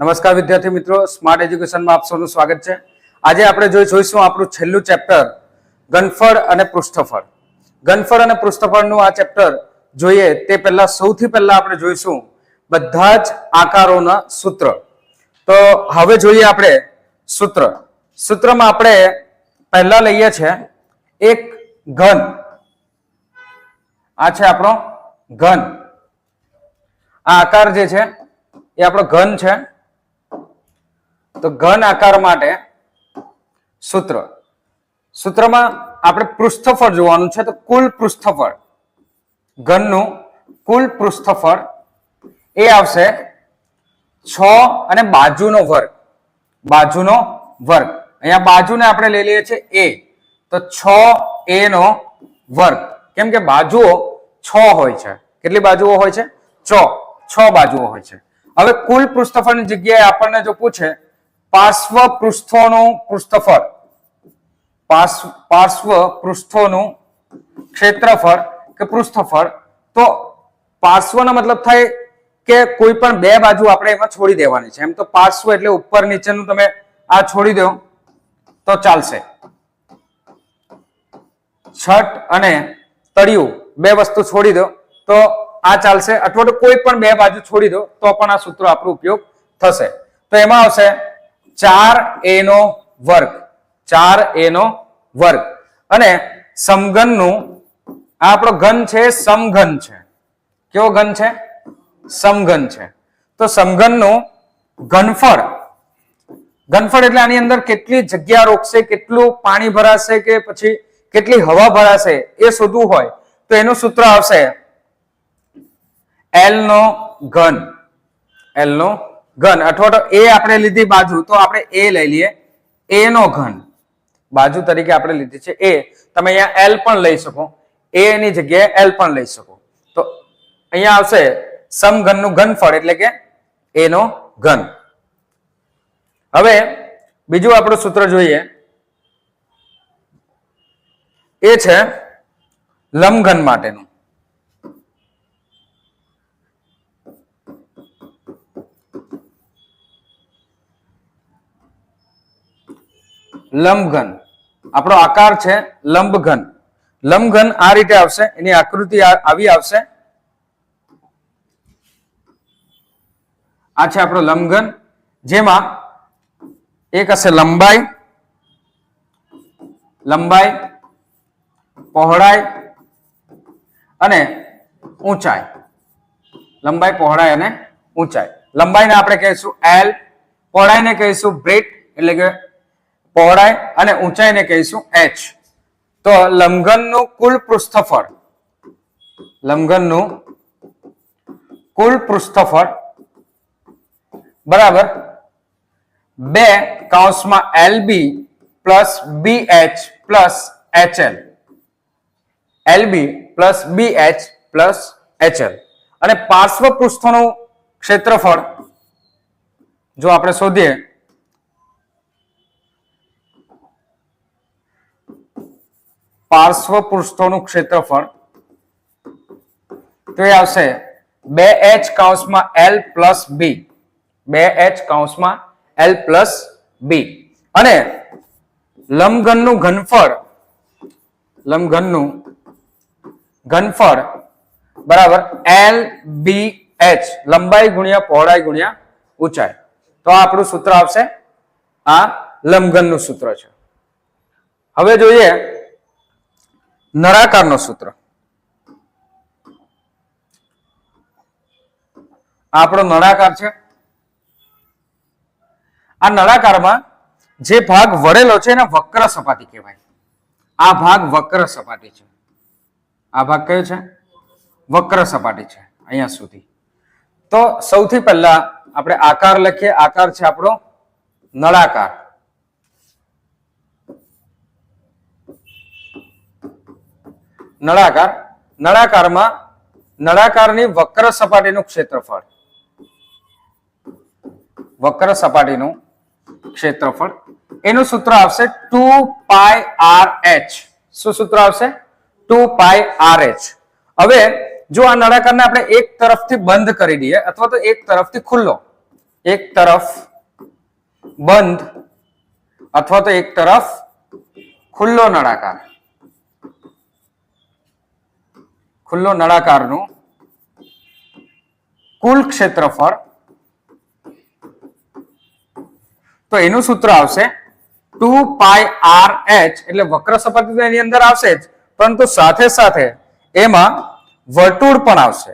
નમસ્કાર વિદ્યાર્થી મિત્રો સ્માર્ટ એજ્યુકેશનમાં આપ સૌનું સ્વાગત છે. આજે આપણે જોઈ જોઈશું આપણું છેલ્લું ચેપ્ટર ગનફળ અને પૃષ્ઠફળ. ગનફળ અને પૃષ્ઠફળનું આ ચેપ્ટર જોઈએ તે પહેલા સૌથી પહેલા આપણે જોઈશું બધા જ આકારોના સૂત્ર. તો હવે જોઈએ આપણે સૂત્ર. સૂત્રમાં આપણે પહેલા લઈએ છે એક ઘન. આ છે આપણો ઘન. આ આકાર જે છે એ આપણો ઘન છે. તો ઘન આકાર માટે સૂત્ર. સૂત્રમાં આપણે પૃષ્ઠફળ જોવાનું છે, તો કુલ પૃષ્ઠફળ. ઘનનું કુલ પૃષ્ઠફળ એ આવશે છ અને બાજુનો વર્ગ. બાજુનો વર્ગ. અહીંયા બાજુને આપણે લઈ લઈએ છીએ એ. તો છ એ નો વર્ગ. કેમ કે બાજુઓ છ હોય છે. કેટલી બાજુઓ હોય છે? છ. છ બાજુઓ હોય છે. હવે કુલ પૃષ્ઠફળની જગ્યાએ આપણને જો પૂછે પાર્શ્વ પૃષ્ઠોનું પૃષ્ઠફળ. પાર્શ્વ પૃષ્ઠોનું ક્ષેત્રફળ કે પૃષ્ઠફળ. તો પાર્શ્વનો મતલબ થાય કે કોઈ પણ બે બાજુ આપણે એમાં છોડી દેવાની છે. એમ તો પાર્શ્વ એટલે ઉપર નીચેનું તમે આ છોડી દો, તો ચાલશે. છઠ અને તળિયું બે વસ્તુ છોડી દો, તો આ ચાલશે. અથવા તો કોઈ પણ બે બાજુ છોડી દો, તો પણ આ સૂત્ર આપણો ઉપયોગ થશે. તો એમાં આવશે ચાર એ નો વર્ગ. ચાર એ નો વર્ગ. અને સમઘનનું આ આપણો ઘન છે, સમઘન છે. કેવો ઘન છે? સમઘન છે. તો સમઘનનું ઘનફળ. ઘનફળ એટલે આની અંદર કેટલી જગ્યા રોકશે, કેટલું પાણી ભરાશે કે પછી કેટલી હવા ભરાશે એ શોધવું હોય, તો એનું સૂત્ર આવશે એલ નો ઘન. એલ નો ઘન. અથવા તો એ આપણે લીધી બાજુ, તો આપણે એ લઈ લઈએ. એ નો ઘન. બાજુ તરીકે આપણે લીધી છે એ. તમે અહીંયા એલ પણ લઈ શકો. એ ની જગ્યાએ એલ પણ લઈ શકો. તો અહીંયા આવશે સમઘનનું ઘનફળ, એટલે કે એનો ઘન. હવે બીજું આપણું સૂત્ર જોઈએ. એ છે લંબઘન માટેનું. લંબઘન. આપણો આકાર છે લંબઘન. લંબઘન આ રીતે આવશે, એની આકૃતિ આવી આવશે. આ છે આપણો લંબઘન, જેમાં એક હશે લંબાઈ લંબાઈ, પહોળાઈ અને ઊંચાઈ. લંબાઈ, પહોળાઈ અને ઊંચાઈ. લંબાઈને આપણે કહીશું એલ પહોળાઈને કહીશું બ્રેટ એટલે કે પહોળાઈ અને ઊંચાઈને કહીશું એચ તો લંઘનનું કુલ પૃષ્ઠફળ, લંઘનનું કુલ પૃષ્ઠફળ બરાબર બે કૌંસમાં L B plus B H plus HL L B plus B H plus HL અને પાર્શ્વ પૃષ્ઠનું ક્ષેત્રફળ જો આપણે શોધીએ પાર્શ્વ પૃષ્ઠોનું ક્ષેત્રફળ. તો એ આવશે બે એચ કાઉસમાં એલ પ્લસ બી. બે એચ કાઉસમાં એલ પ્લસ બી. અને લંબઘનનું ઘનફળ લંબઘનનું ઘનફળ, બરાબર, એલ બી એચ, લંબાઈ ગુણ્યા પહોળાઈ ગુણ્યા ઊંચાઈ. તો આ આપણું સૂત્ર આવશે આ લંબઘનનું સૂત્ર છે. હવે જોઈએ નળાકારનો સૂત્ર. આપણો નળાકાર છે. આ નળાકારમાં જે ભાગ વળેલો છે એને વક્ર સપાટી કહેવાય. આ ભાગ વક્ર સપાટી છે. આ ભાગ કયો છે? વક્ર સપાટી છે, અહીંયા સુધી. તો સૌથી પહેલા આપણે આકાર લખીએ. આકાર છે આપણો નળાકાર. નળાકાર. નળાકારમાં નળાકારની વક્ર સપાટીનું ક્ષેત્રફળ. વક્ર સપાટીનું ક્ષેત્રફળ. એનું સૂત્ર આવશે ટુ પાય આર એચ. શું સૂત્ર આવશે? Two pi R H. હવે જો આ નળાકારને આપણે એક તરફથી બંધ કરી દઈએ અથવા તો એક તરફથી ખુલ્લો. એક તરફ બંધ અથવા તો એક તરફ ખુલ્લો નળાકાર. ખુલ્લો નળાકારનું કુલ ક્ષેત્રફળ. તો એનું સૂત્ર આવશે ટુ પાય આર એચ, એટલે વક્ર સપાટી તો એની અંદર આવશે જ, પરંતુ સાથે સાથે એમાં વર્તુળ પણ આવશે.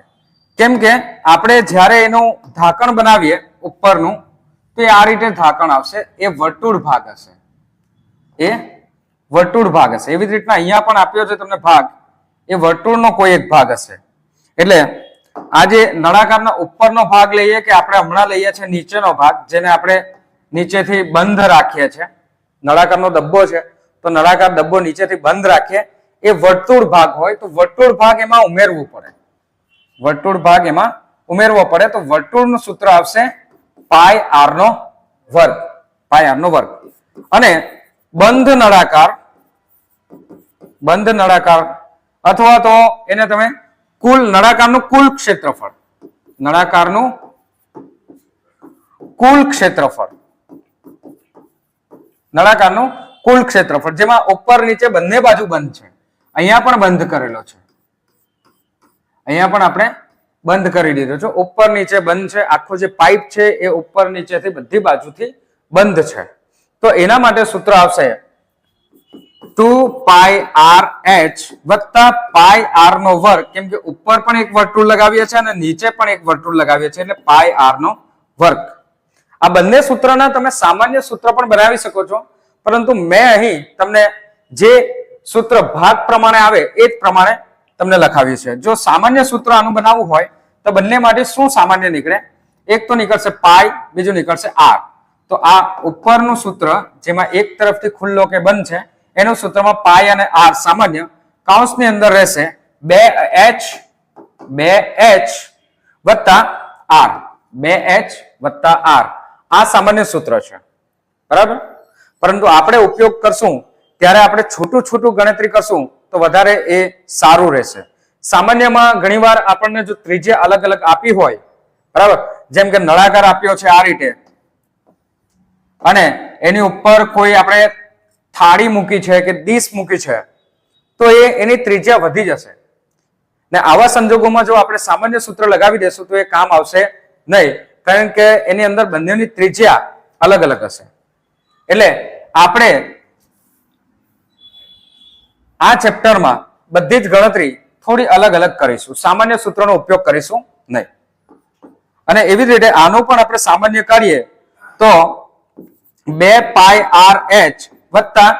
કેમ કે આપણે જ્યારે એનું ઢાંકણ બનાવીએ ઉપરનું, તો આ રીતે ઢાંકણ આવશે, એ વર્તુળ ભાગ હશે. એ વર્તુળ ભાગ હશે. એવી રીતના અહીંયા પણ આપ્યો છે તમને ભાગ. એ વર્તુળનો કોઈ એક ભાગ હશે. એટલે આ જે નળાકારના ઉપરનો ભાગ લઈએ કે આપણે હમણાં લઈએ છીએ નીચેનો ભાગ, જેને આપણે નીચેથી બંધ રાખીએ છીએ. નળાકારનો ડબ્બો છે, તો નળાકાર ડબ્બો નીચેથી બંધ રાખીએ. એ વર્તુળ ભાગ હોય તો વર્તુળ ભાગ એમાં ઉમેરવું પડે. વર્તુળ ભાગ એમાં ઉમેરવો પડે, તો વર્તુળનું સૂત્ર આવશે પાય આર નો વર્ગ, પાય આર નો વર્ગ. અને બંધ નળાકાર બંધ નળાકાર અથવા તો એને તમે કુલ નળાકારનું કુલ ક્ષેત્રફળ, નળાકારનું કુલ ક્ષેત્રફળ, નળાકારનું કુલ ક્ષેત્રફળ, જેમાં ઉપર નીચે બંને બાજુ બંધ છે. અહીંયા પણ બંધ કરેલો છે. અહીંયા પણ આપણે બંધ કરી દીધો છે. ઉપર નીચે બંધ છે. આખો જે પાઇપ છે એ ઉપર નીચેથી બધી બાજુથી બંધ છે. તો એના માટે સૂત્ર આવશે ટુ પાય આર એચ વત્તા પાય આર નો વર્ગ, કેમ કે ઉપર પણ એક વર્તુળ લગાવીએ છીએ અને નીચે પણ એક વર્તુળ લગાવીએ છીએ, એટલે પાય આર નો વર્ગ. આ બંને સૂત્રના તમે સામાન્ય સૂત્ર પણ બનાવી શકો છો, પરંતુ મેં અહીં તમને જે સૂત્ર ભાગ પ્રમાણે આવે, એ જ પ્રમાણે તમને લખાવ્યું છે. જો સામાન્ય સૂત્ર આનું બનાવવું હોય, તો બંને માટે શું સામાન્ય નીકળે? એક તો નીકળશે પાય બીજું નીકળશે આર તો આ ઉપરનું સૂત્ર, જેમાં એક તરફથી ખુલ્લો કે બંધ છે એનું સૂત્રમાં પાય અને આર સામાન્ય કાઉન્સની અંદર રહેશે બે એચ બે એચ વત્તા આર, બે એચ વત્તા આર. આ સામાન્ય સૂત્ર છે. બરાબર? પરંતુ આપણે ઉપયોગ કરશું, ત્યારે આપણે છૂટું છૂટું ગણતરી કરશું, તો વધારે એ સારું રહેશે. સામાન્યમાં ઘણીવાર આપણને જો ત્રિજ્યા અલગ અલગ આપી હોય, બરાબર? જેમ કે નળાકાર આપ્યો છે આ રીતે. અને એની ઉપર કોઈ આપણે થાળી મૂકી છે કે ડીશ મૂકી છે, તો એ એની ત્રિજ્યા વધી જશે. ને આવા સંજોગોમાં જો આપણે સામાન્ય સૂત્ર લગાવી દેશું, તો એ કામ આવશે નહીં, કારણ કે એની અંદર બંનેની ત્રિજ્યા અલગ અલગ હશે. એટલે આપણે આ ચેપ્ટરમાં બધી જ ગણતરી થોડી અલગ અલગ કરીશું, સામાન્ય સૂત્રનો ઉપયોગ કરીશું નહીં. અને એવી જ રીતે આનું પણ આપણે સામાન્ય કરીએ તો બે પાય આર એચ વત્તા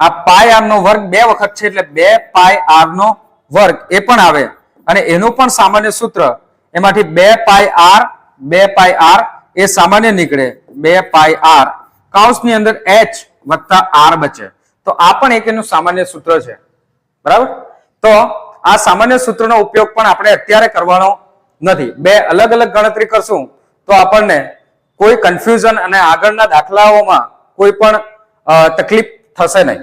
આ પાય આર નો વર્ગ બે વખત છે એટલે બે પાય આર નો વર્ગ. એ પણ આવે. અને એનું પણ સામાન્ય સૂત્ર, એમાંથી બે પાય આર, બે પાય આર, એ સામાન્ય નીકળે. બે પાય આર. કૌંસની અંદર એચ વત્તા આર બચે. તો આ પણ એક એનું સામાન્ય સૂત્ર છે. બરાબર? તો આ સામાન્ય સૂત્રનો ઉપયોગ પણ આપણે અત્યારે કરવાનો નથી. બે અલગ અલગ ગણતરી કરશું તો આપણને કોઈ કન્ફ્યુઝન અને આગળના દાખલાઓમાં કોઈ પણ તકલીફ થશે નહીં.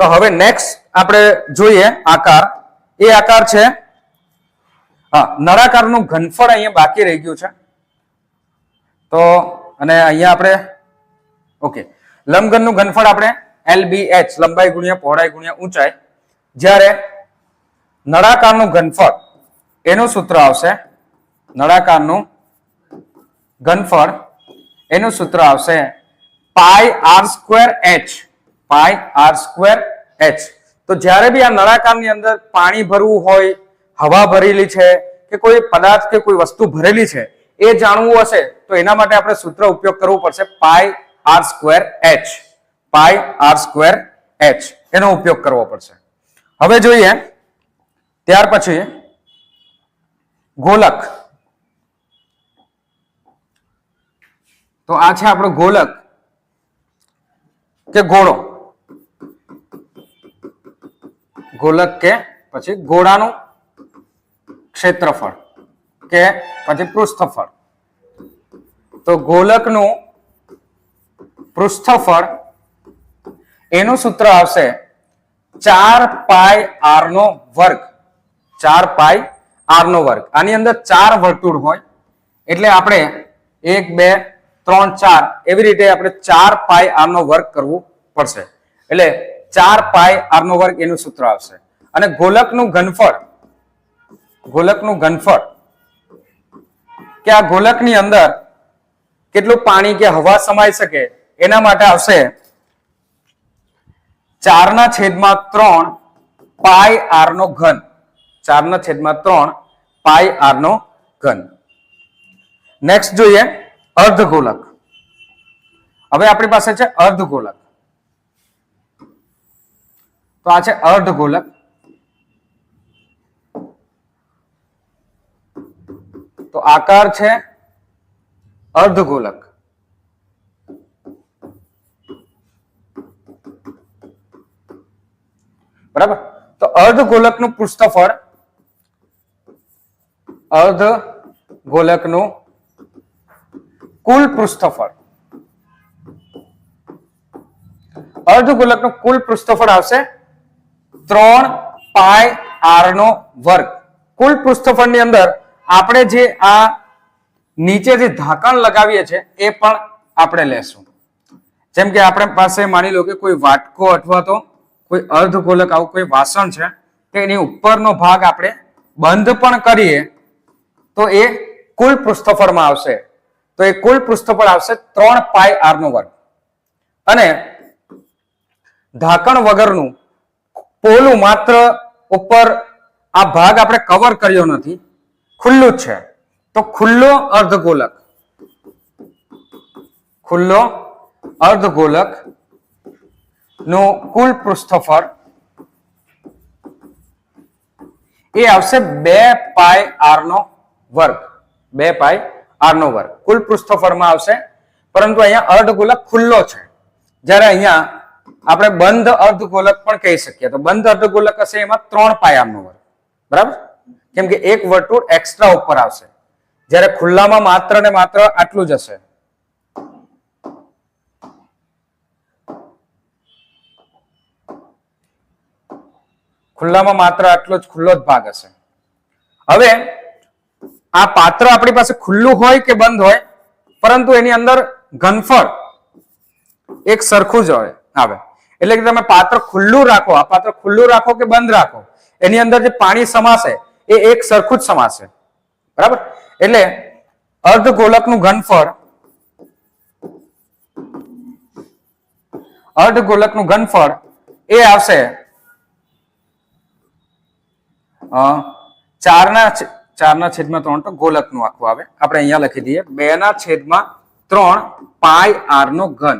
તો હવે નેક્સ્ટ આપણે જોઈએ આકાર. એ આકાર છે, હા, નળાકારનું ઘનફળ અહીંયા બાકી રહી ગયું છે. તો અને અહીંયા આપણે ઓકે લંબઘનનું ઘનફળ આપણે એલ બી એચ લંબાઈ ગુણ્યા પહોળાઈ ગુણ્યા ઊંચાઈ. જ્યારે નળાકારનું ઘનફળ, એનું સૂત્ર આવશે, નળાકારનું ઘનફળ, એનું સૂત્ર આવશે pi R square H pi R square H તો જ્યારે બી આ નળાકારની અંદર પાણી ભરવું હોય, હવા ભરેલી છે કે કોઈ પદાર્થ કે કોઈ વસ્તુ ભરેલી છે, એ જાણવું હશે, તો એના માટે આપણે સૂત્ર ઉપયોગ કરવો પડશે pi R square H pi R square H એનો ઉપયોગ કરવો પડશે. હવે જોઈએ, ત્યાર પછી ગોલક. તો આ છે આપણો ગોલક. કે ગોળો ગોલક કે પછી ગોળાનું ક્ષેત્રફળ કે પછી પૃષ્ઠફળ. તો ગોલકનું પૃષ્ઠફળ એનું સૂત્ર આવશે ચાર પાય આર નો વર્ગ. ચાર પાય આર નો વર્ગ. આની અંદર ચાર વર્તુળ હોય. એટલે આપણે એક, બે ત્રણ, ચાર, એવી રીતે આપણે ચાર પાય આર નો વર્ગ કરવું પડશે. એટલે ચાર પાય આર નો વર્ગ એનું સૂત્ર આવશે. અને ગોલકનું ઘનફળ ગોલકનું ઘનફળ, કે આ ગોલકની અંદર કેટલું પાણી કે હવા સમાઈ શકે, એના માટે આવશે ચારના છેદમાં ત્રણ પાય આર નો ઘન. ચારના છેદમાં ત્રણ પાય આર નો ઘન. નેક્સ્ટ જોઈએ. અર્ધગોલક. હવે આપણી પાસે છે અર્ધ ગોલક તો આ છે અર્ધ ગોલક તો આકાર છે અર્ધ ગોલક બરાબર? તો અર્ધ અર્ધગોલકનું પૃષ્ઠફળ અર્ધગોલકનું કુલ પૃષ્ઠફળ. અર્ધ ગોલકનું કુલ પૃષ્ઠફળ આવશે ત્રણ પાય આર નો વર્ગ. કુલ પૃષ્ઠફળની અંદર આપણે જે આ નીચે જે ઢાંકણ લગાવીએ છીએ એ પણ આપણે લેશું. જેમ કે આપણે પાસે માની લો કે કોઈ વાટકો અથવા તો કોઈ અર્ધ ગોલક આવું કોઈ વાસણ છે કે એની ઉપરનો ભાગ આપણે બંધ પણ કરીએ, તો એ કુલ પૃષ્ઠફળમાં આવશે. તો એ કુલ પૃષ્ઠફળ આવશે ત્રણ પાય આર નો વર્ગ. અને ઢાંકણ વગરનું પોલું માત્ર ઉપર આ ભાગ આપણે કવર કર્યો નથી, ખુલ્લું છે. તો ખુલ્લો અર્ધગોલક ખુલ્લો અર્ધગોલકનું કુલ પૃષ્ઠફળ એ આવશે બે પાય આર નો વર્ગ. બે પાય આર નો વર્ગ. કુલ પૃષ્ઠફળમાં આવશે. પરંતુ અહીંયા અર્ધગોલક ખુલ્લો છે. જ્યારે અહીંયા આપણે બંધ અર્ધગોલક પણ કહી શકીએ. તો બંધ અર્ધગોલક હશે એમાં ત્રણ પાય નો વર્ગ. બરાબર? કેમ કે એક વર્તુળ એક્સ્ટ્રા ઉપર આવશે. જ્યારે ખુલ્લામાં માત્ર ને માત્ર આટલું જ હશે. ખુલ્લામાં માત્ર આટલો જ ખુલ્લો જ ભાગ હશે. હવે આ પાત્ર આપણી પાસે ખુલ્લું હોય કે બંધ હોય, પરંતુ એની અંદર ઘનફળ એક સરખું જ હોય, આવે. એટલે કે તમે પાત્ર ખુલ્લું રાખો, આ પાત્ર ખુલ્લું રાખો કે બંધ રાખો, એની અંદર જે પાણી સમાશે, એ એક સરખું જ સમાશે. બરાબર? એટલે અર્ધ ગોલકનું ઘનફળ, અર્ધગોલકનું ઘનફળ એ આવશે ચારના ચારના છેદમાં ત્રણ તો ગોલકનું આખું આવે. આપણે અહીંયા લખી દઈએ. બે ના છેદમાં ત્રણ પાય આર નો ઘન.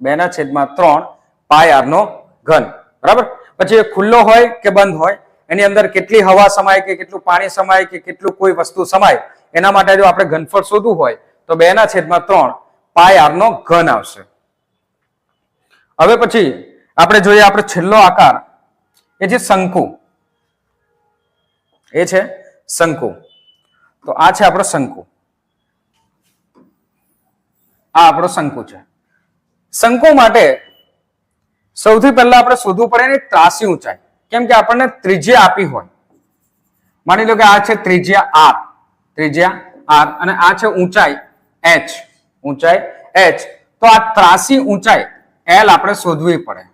બે ના છેદમાં ત્રણ પાય આર નો ઘન. બરાબર? પછી ખુલ્લો હોય કે બંધ હોય, એની અંદર કેટલી હવા સમાય કે કેટલું પાણી સમાય કે કેટલું કોઈ વસ્તુ સમાય, એના માટે જો આપણે ઘનફળ શોધવું હોય, તો બે ના છેદમાં ત્રણ પાય આર નો ઘન આવશે. હવે પછી આપણે જોઈએ આપણે છેલ્લો આકાર, એ છે શંકુ. એ છે શંકુ. તો આ છે આપણો શંકુ. આ આપણો શંકુ છે. શંકુ માટે સૌથી પહેલા આપણે શોધવું પડે એની ત્રાસી ઊંચાઈ. કેમ કે આપણને ત્રિજ્યા આપી હોય. માની લો કે આ છે ત્રિજ્યા આર. ત્રિજ્યા આર અને આ છે ઊંચાઈ એચ. ઊંચાઈ એચ. તો આ ત્રાસી ઊંચાઈ એલ આપણે શોધવી પડે.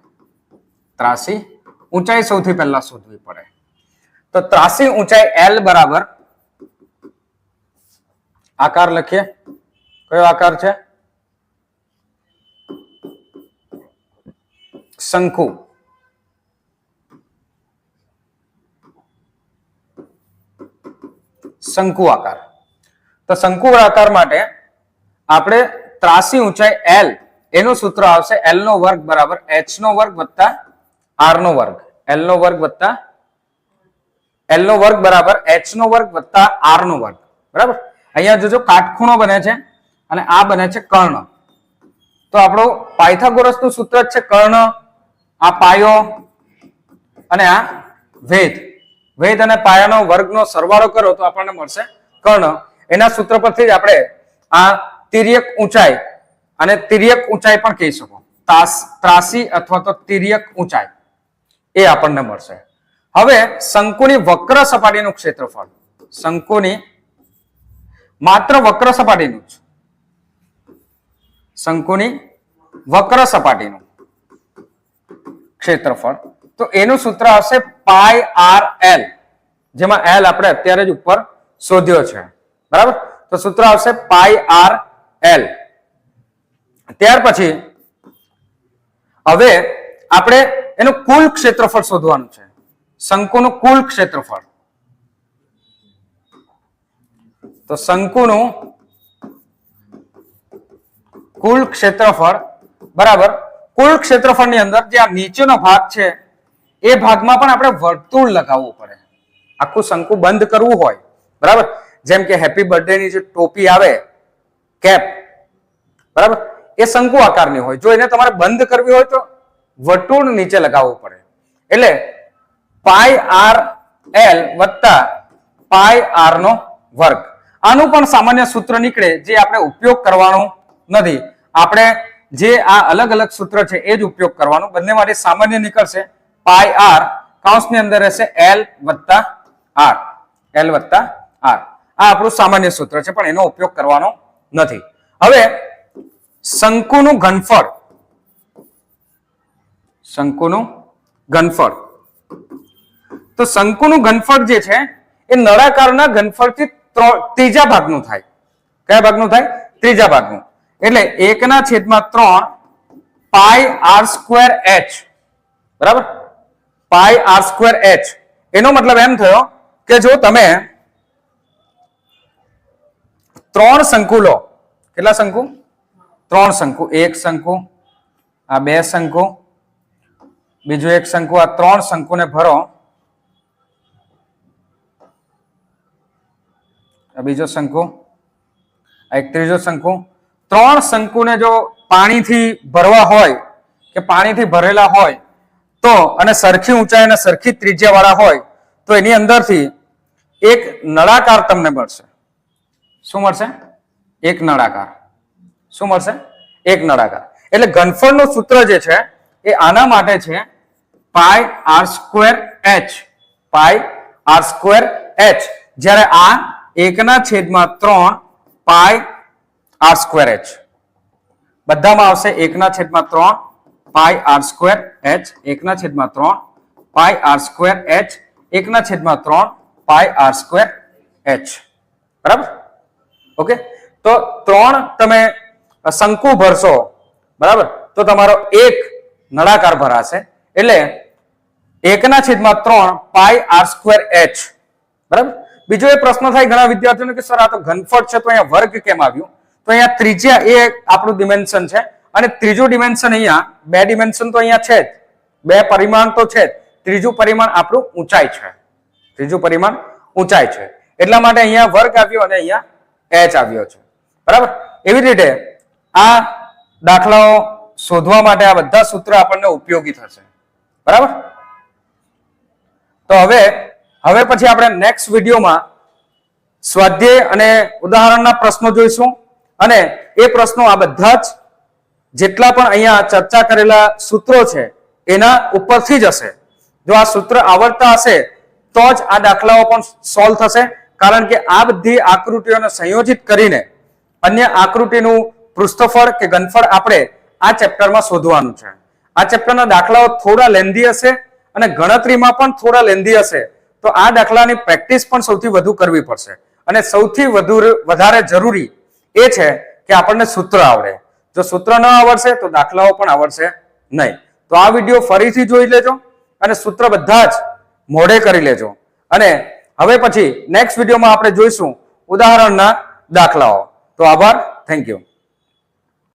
ત્રાસી ઊંચાઈ સૌથી પહેલા શોધવી પડે. તો ત્રાસી ઊંચાઈ એલ બરાબર. આકાર લખીએ. કયો આકાર છે? શંકુ. શંકુ આકાર. તો શંકુ આકાર માટે આપણે ત્રાસી ઊંચાઈ એલ એનું સૂત્ર આવશે એલ નો વર્ગ બરાબર એચ નો વર્ગ વત્તા આર નો વર્ગ. એલ નો વર્ગ વત્તા એલ નો વર્ગ બરાબર એચ નો વર્ગ વત્તા આર નો વર્ગ. બરાબર? અહીંયા જોજો કાટખૂણો બને છે અને આ બને છે કર્ણ. તો આપણો પાયથાગોરસનું સૂત્ર જ છે કર્ણ, આ પાયો અને આ વેદ. વેદ અને પાયાનો વર્ગનો સરવાળો કરો તો આપણને મળશે કર્ણ. એના સૂત્ર પરથી જ આપણે આ તિર્યક ઊંચાઈ અને તિર્યક ઊંચાઈ પણ કહી શકો. ત્રાસી અથવા તો તિર્યક ઊંચાઈ. એ આપણને મળશે. હવે શંકુની વક્ર સપાટીનું ક્ષેત્રફળ. શંકુની માત્ર વક્ર સપાટીનું જ. શંકુની વક્ર સપાટીનું ક્ષેત્રફળ. તો એનું સૂત્ર આવશે પાય આર એલ. જેમાં એલ આપણે અત્યારે જ ઉપર શોધ્યો છે. બરાબર? તો સૂત્ર આવશે પાય આર એલ. ત્યાર પછી હવે આપણે એનું કુલ ક્ષેત્રફળ શોધવાનું છે. શંકુનું કુલ ક્ષેત્રફળ. તો શંકુનું કુલ ક્ષેત્રફળ, બરાબર, કુલ ક્ષેત્રફળની અંદર જે આ નીચેનો ભાગ છે, એ ભાગમાં પણ આપણે વર્તુળ લગાવવું પડે. આખું શંકુ બંધ કરવું હોય, બરાબર? જેમ કે હેપી બર્થડે ની જે ટોપી આવે, કેપ, બરાબર? એ શંકુ આકારની હોય. જો એને તમારે બંધ કરવી હોય તો વર્તુળ નીચે લગાવવું પડે. એટલે પાય આર એલ વત્તા પાય આર નો વર્ગ. આનું પણ સામાન્ય સૂત્ર નીકળે જે આપણે ઉપયોગ કરવાનો નથી. આપણે જે આ અલગ અલગ સૂત્ર છે એ જ ઉપયોગ કરવાનો. બંને માટે સામાન્ય નીકળશે પાય આર. કાઉન્સની અંદર રહેશે એલ વત્તા આર. એલ વત્તા આર. આ આપણું સામાન્ય સૂત્ર છે, પણ એનો ઉપયોગ કરવાનો નથી. હવે શંકુનું ઘનફળ. શંકુનું ઘનફળ. તો શંકુનું ઘનફળ જે છે, એ નળાકારના ઘનફળથી ત્રીજા ભાગનું થાય. કયા ભાગનું થાય? ત્રીજા ભાગનું. એટલે એકના છેદમાં ત્રણ પાય આર સ્ક્વેર એચ બરાબર? પાય આર સ્ક્વેર એચ એનો મતલબ એમ થયો કે જો તમે ત્રણ શંકુ લો. કેટલા શંકુ? ત્રણ શંકુ. એક શંકુ, આ બે શંકુ, બીજું એક શંકુ, આ ત્રણ શંકુને ભરો. બીજો શંકુ. એક ત્રીજો શંકુ. ત્રણ શંકુને જો પાણીથી ભરવા હોય કે પાણીથી ભરેલા હોય તો અને સરખી ઊંચાઈ અને સરખી ત્રિજ્યા વાળા હોય તો એની અંદરથી એક નળાકાર તમને મળશે. શું મળશે? એક નળાકાર. શું મળશે? એક નળાકાર. એટલે ઘનફળનું સૂત્ર જે છે એ આના માટે છે pi R square H pi R square H જ્યારે આ એકના છેદમાં ત્રણ પાય આર સ્ક્વેર એચ બધામાં આવશે એકના છેદમાં ત્રણ પાય આર સ્ક્વેર એચ એકના છેદમાં ત્રણ પાય આર સ્ક્વેર એચ એકના છેદમાં ત્રણ પાય આર સ્ક્વેર એચ બરાબર ઓકે તો ત્રણ તમે શંકુ ભરશો બરાબર તો તમારો એક નળાકાર ભરાશે એટલે એકના છેદમાં ત્રણ પાય આર સ્ક્વેર એચ બરાબર બીજો એ પ્રશ્ન થાય ઘણા વિદ્યાર્થીઓને કે, સર, આ તો ઘનફળ છે, તો અહીંયા વર્ગ કેમ આવ્યું? તો અહીંયા ત્રીજા એ આપણું ડિમેન્શન છે. અને ત્રીજું ડિમેન્શન અહીંયા, બે ડિમેન્શન તો અહીંયા છે જ. બે પરિમાણ તો છે જ. ત્રીજું પરિમાણ આપણું ઊંચાઈ છે. ત્રીજું પરિમાણ ઊંચાઈ છે. એટલા માટે અહીંયા વર્ગ આવ્યો અને અહીંયા એચ આવ્યો છે. બરાબર? એવી રીતે આ દાખલાઓ શોધવા માટે આ બધા સૂત્ર આપણને ઉપયોગી થશે. બરાબર? તો હવે હવે પછી આપણે નેક્સ્ટ વિડીયોમાં સ્વાધ્યાય અને ઉદાહરણના પ્રશ્નો જોઈશું. અને એ પ્રશ્નો આ બધા જ જેટલા પણ અહીંયા ચર્ચા કરેલા સૂત્રો છે, એના ઉપરથી જ હશે. જો આ સૂત્ર આવડતા હશે, તો જ આ દાખલાઓ પણ સોલ્વ થશે. કારણ કે આ બધી આકૃતિઓને સંયોજિત કરીને અન્ય આકૃતિનું પૃષ્ઠફળ કે ઘનફળ આપણે આ ચેપ્ટરમાં શોધવાનું છે. આ ચેપ્ટરના દાખલાઓ થોડા લેન્ધી હશે અને ગણતરીમાં પણ થોડા લેન્ધી હશે. તો આ દાખલાની પ્રેક્ટિસ પણ સૌથી વધુ કરવી પડશે. અને સૌથી વધુ વધારે જરૂરી એ છે કે આપણને સૂત્ર આવડે. જો સૂત્ર ન આવડશે, તો દાખલાઓ પણ આવડશે નહીં. તો આ વીડિયો ફરીથી જોઈ લેજો અને સૂત્ર બધા જ મોઢે કરી લેજો. અને હવે પછી નેક્સ્ટ વિડીયોમાં આપણે જોઈશું ઉદાહરણના દાખલાઓ. તો આભાર, થેન્ક યુ.